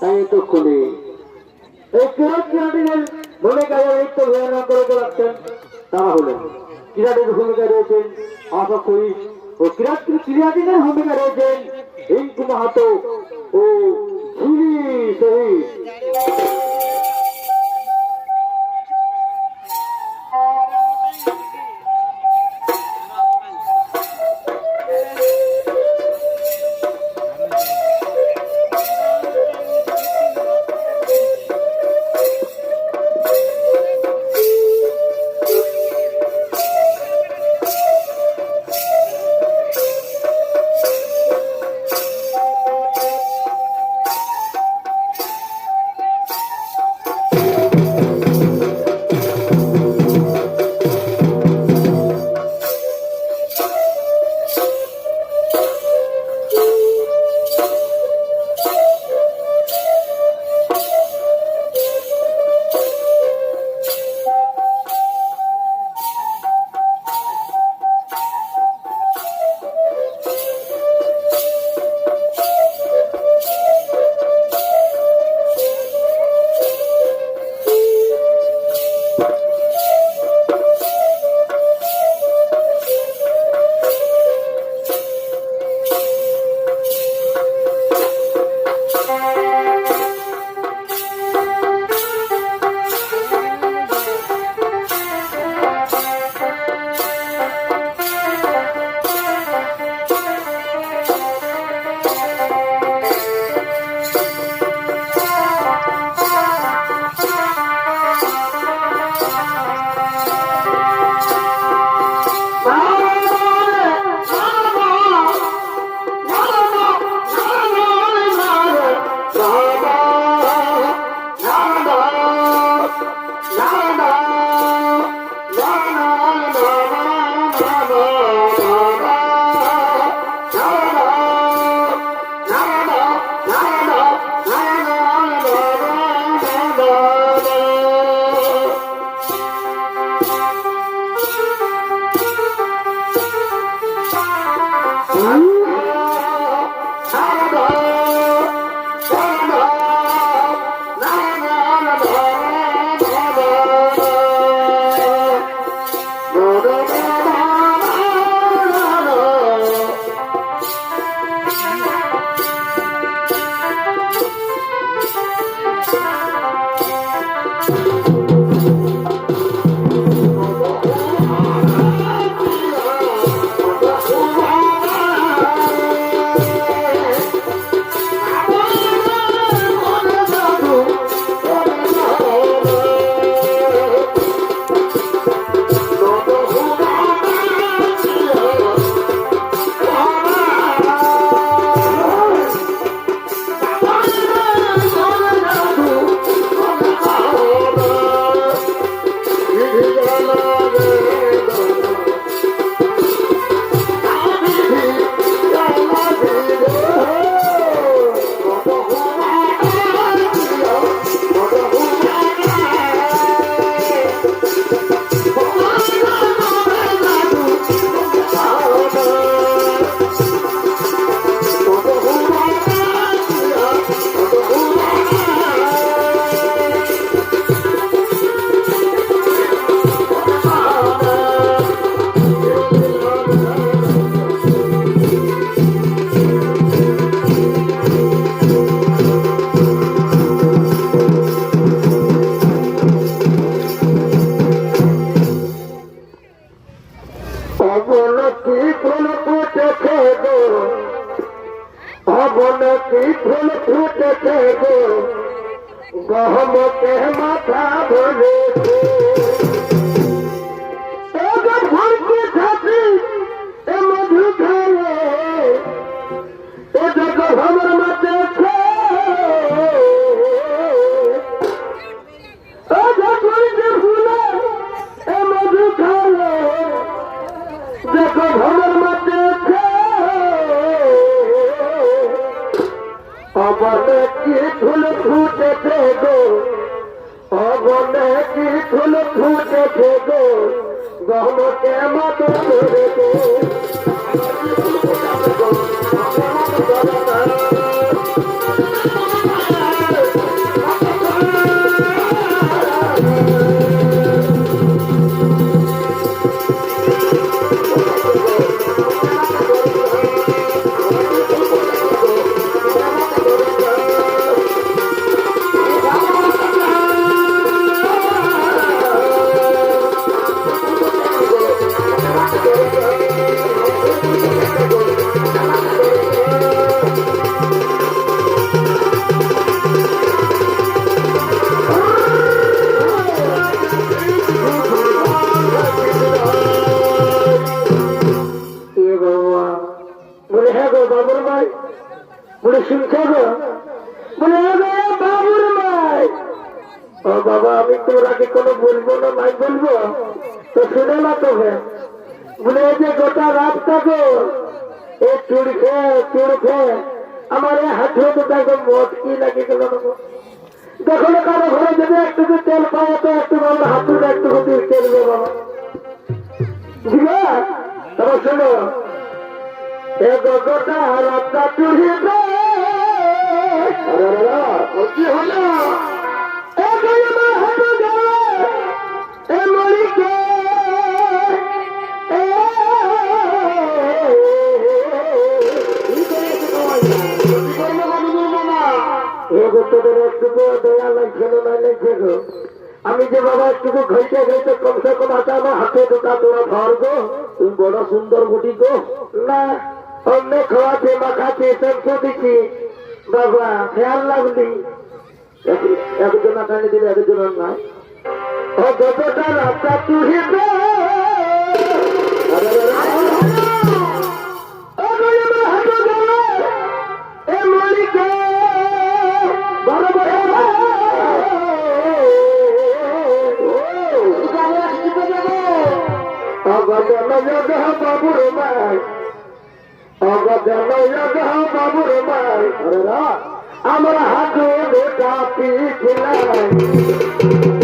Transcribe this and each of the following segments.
তাই খুলে এই কিরাট কিরাটিদের ভূমিকায় নৃত্য অভিনয় করে রাখছেন তারা হলেন কিরাটের ভূমিকা রয়েছেন আশা করি ও ক্রীড়া কিরাটিদের ভূমিকা রয়েছেন রিঙ্কু মাহাতো ও ঝুলি শহীদ। ও বাবা, আমি তোর আগে কোনো বলব না, নাই বলব? তো শুনে না তো হে বলে যে গোটা রাত থাকো এ চুড় খেয়ে চুড় খেয়ে আমার এই হাতে দুটা গো মটকি লাগে গেল। যখন কারও ঘরে যদি একটু তেল পাওয়া তো একটু আমার হাতুটা একটু দিয়ে তেলবে বাবা। বুঝলে? তবে শোনো। এ গোটা রাতটা চুড়ি কি হলো? আমি যে বাবা একটু ঘাইতে ঘাইতে কমসে কম হাতে আমার হাতে দুটা তোরা ধর গো। তুমি বড় সুন্দর গুটি গো। না, অন্য খাওয়াতে, মাখাতে সব দিচ্ছি বাবা খেয়াল লাগলি। একজন টানে দিলে একজন নাই ও যতটা রাস্তা জগহ বাবুর মাই অগজন বাবুর রা আমার হাতে বেটা পিছিলাই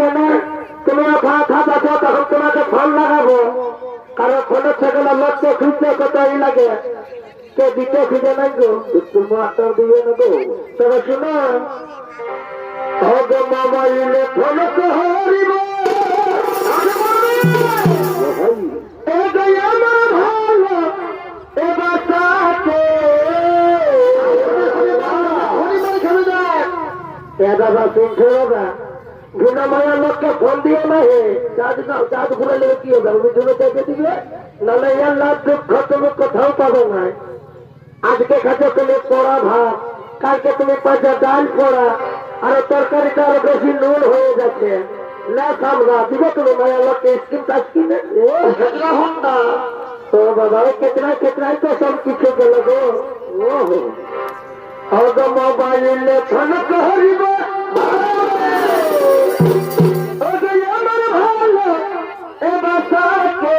কেন? তুমি ভাত হাত আছো তখন তোমাকে ফোন লাগাবো। কারণ ফোনের থেকে লক্ষ্য খুঁজতে কোথায় লাগে। কে দিতে খুঁজে নাই গো? তুমি দিয়ে নেব। তবে শুনো হবে মোবাইলে হরিব। এ বাসাকে দাদা শুনছে দাদা গুনা মায়া লোককে ফোন দিয়ে না হে। চাঁদ চাঁদ ঘুরে লেগে কি হবে? আমি জন্য চাইতে দিবে নাহলে ইয়ার লাভ দুঃখ তুমি কোথাও পাবে না। আজকে খাতে তুমি পড়া ভাত, কালকে তুমি পাঁচা ডাল পড়া, আর তরকারিটা আরও বেশি নুন হয়ে যাচ্ছে। না সামনা দিবে তুমি মায়া লোককে স্কিম ওই কেতনা কেতনাই তো সব কিছু গেল গো। ওহো অগ মোবাইলে ফোন করিব ওগে আমার ভালো, এ বাসাকে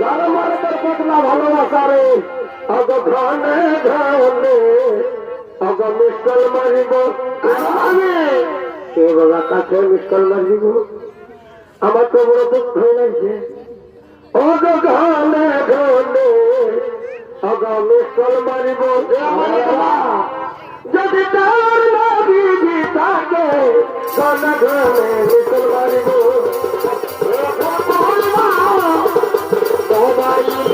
গরমার তোর বদলা ভালোবাসা রে অগ ঘনে ঘনে অগ মিসকল মারিব। এ বাবা কাছে মিসকল মারিব? আমার তো বড় দুঃখ হয়ে লাগছে অগ ঘনে ঘনে অগ মিসকল মারিব। যদি তার নবীজি থাকে ঘনে ঘনে মিসকল মারিব বলে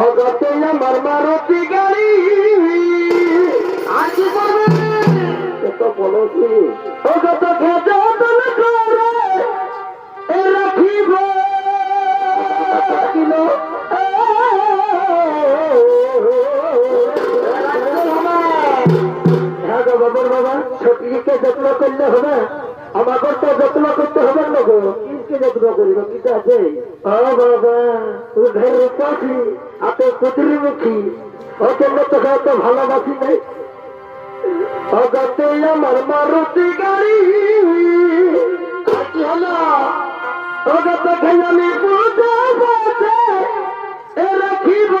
অগতে আমার মারুতি গাড়ি। আজ তো বলো কি? অগত খেতে রাখিব। কিলো বাবুর বাবা ছোটকে যত্ন করলে হবে। আমাকে তো যত্ন করতে হবে না গো। কিসকে যত্ন করিব কিটা আছে ও হাতে কুদরি মুখী ও জন্য তোকে এত ভালোবাসি নাই অগতে আমার মারুতি গাড়ি। আর হলো? অগত খেলামি বুঝে এ রাখিব।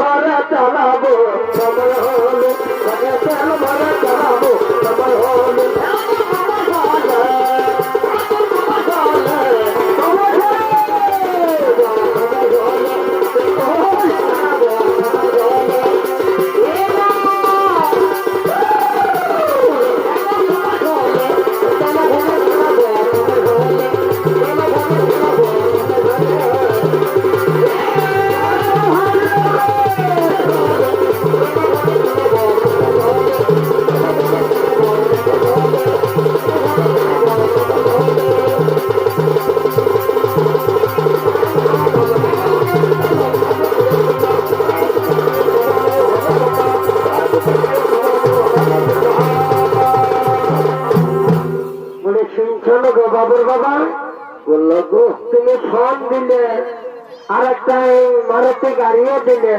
ভরে চালাবো। মারুতি গাড়িও দিলে।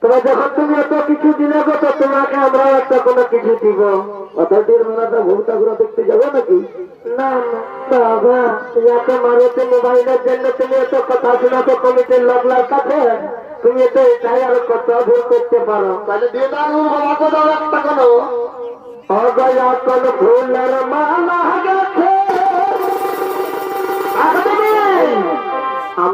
তবে যখন তুমি এত কিছু দিলে গো তো তোমাকে আমরাও একটা কোনো কিছু দিব। অতটির মেলাটা ভূতা ঘুরা দেখতে যাব নাকি? না না বাবা এত মারুতি মোবাইলের জন্য তুমি এত কথা শোনাতো কমিটির লোকলার কাছে? তুমি এটাই আর কত ভুল করতে পারো। তাহলে দিয়ে দাও বাবাকে দাও একটা কোনো। অগয়া কোন ফুলের মালা গেছে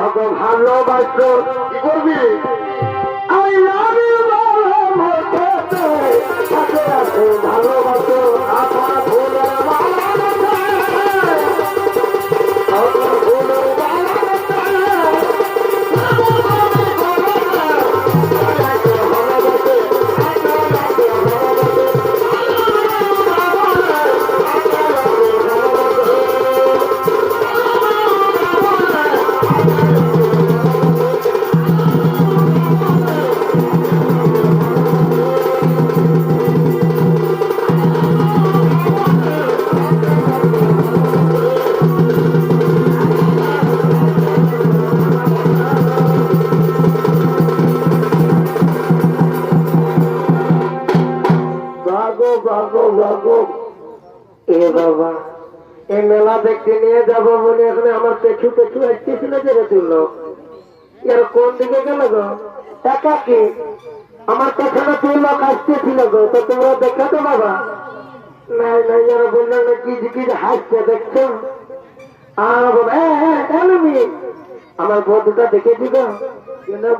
ভালোবাসো কি করবি? দেখতে নিয়ে যাব বলে এখন আমার পেছু পেছু আসতেছিল যে রে তুই লোক এর কোন দিকে গেল গো? একা কি? আমার পেছনে তুই লোক আসতেছিল গো তো তোমরা দেখাতো বাবা। নাই নাই বলল না কি কি হাসছে দেখছ? আর বাবা হ্যাঁ হ্যাঁ এলমি আমার বন্ধুটা দেখে দিব না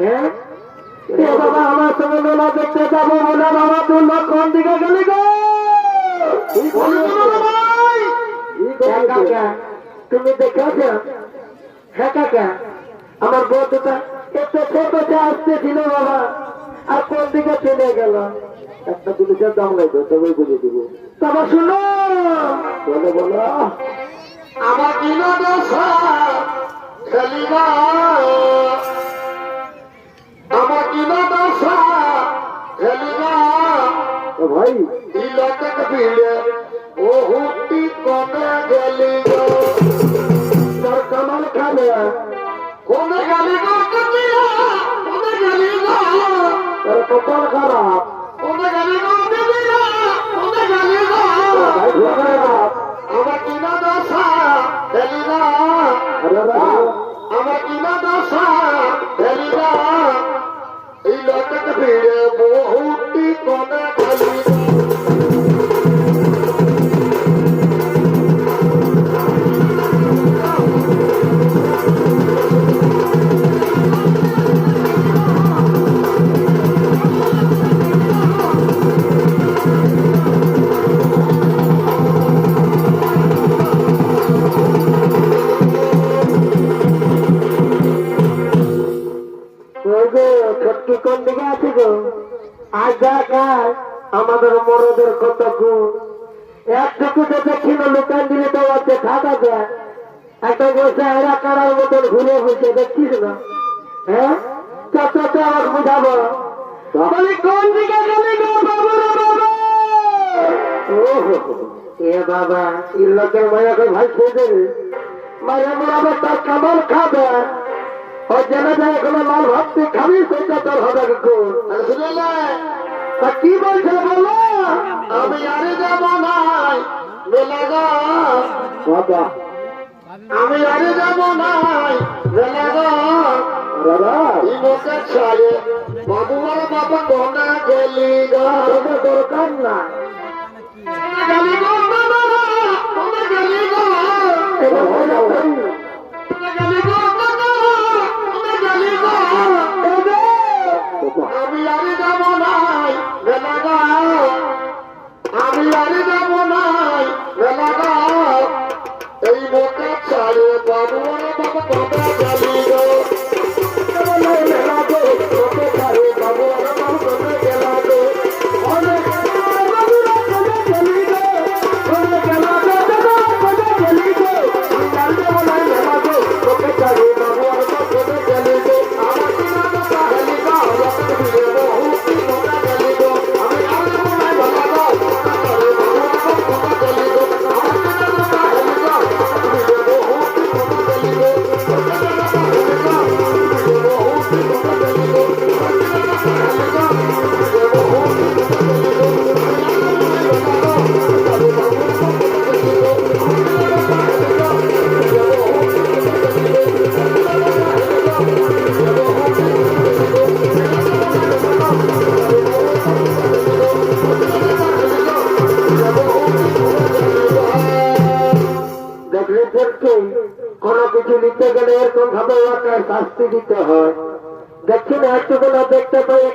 হ্যাঁ? বাবা আমার সঙ্গে মেলা দেখতে যাব বলে বাবা তুই লোক কোন দিকে গেলি গো? হ্যাঁ কাকা, তুমি দেখেছ হ্যাঁ কাকা আমার বন্ধুটা এত ছোট আসতেছিল বাবা। আর কোন দিকে চলে গেল? একটা জিনিসের দাম নাই তো তবে বুঝিয়ে দিব। তবে শুনো। বলো বলো। আমার খেলিবা। আমার ও ভাই। ও হুটি আমার কিনা দশা এই লোকের ভিড়ে মরদের কত গুণ? একটুকু তো না লুকান দিলে তো আছে খাতা দেয় একটা বসে এরা কারার মতন ঘুরে বসে দেখছিস না? হ্যাঁ? চত তো বুঝাবো। কোন দিকে গেলি বাবু মায়াকে ভাই খেয়ে দেবে তার কামাল খাবে। ওই যায় এখনও মাল ভাবতে খাবি, সেটা তোর হবে কি বলছে বলো? আমি আরে যাব নাই বেলা বাবা। আমি আরে যাব নাই বেলা গো। দাদা এই মোকে বাবু আর বাবা কোনে গেলি গো? দরকার না। গেলি গো বাবা? কোনে গেলি গো গেলি গো? আমি আরে যাব গো আমি আরে যাব গো এই মোকে ছাড়ে বাবু আর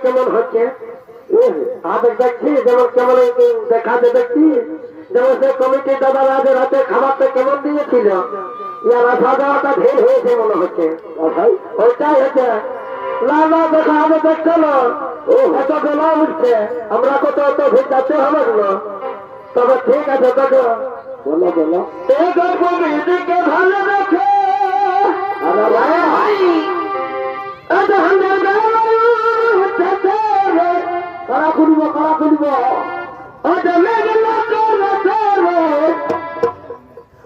কেমন হচ্ছে? আগে দেখছি যেমন কেমন দেখাতে দেখছি যেমন সে কমিটির দাদা রাজের হাতে খাবারটা কেমন দিয়েছিল। ইয়ার আশা দেওয়াটা ঢের হয়েছে মনে হচ্ছে। ওইটাই হচ্ছে। না না দেখা হবে দেখছ না এত বেলা উঠছে। আমরা কত অত ভিড় যাচ্ছে হবে না। তবে ঠিক আছে দেখো। বলো বলো। এই গল্প মেয়েদেরকে ভালো দেখে। আরে ভাই। এটা হান্ড্রেড করা খুলব করা খুলব ওটা মেঘে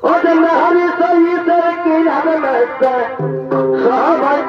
ওটা মেহারি সহি সরকি যাবে সবাই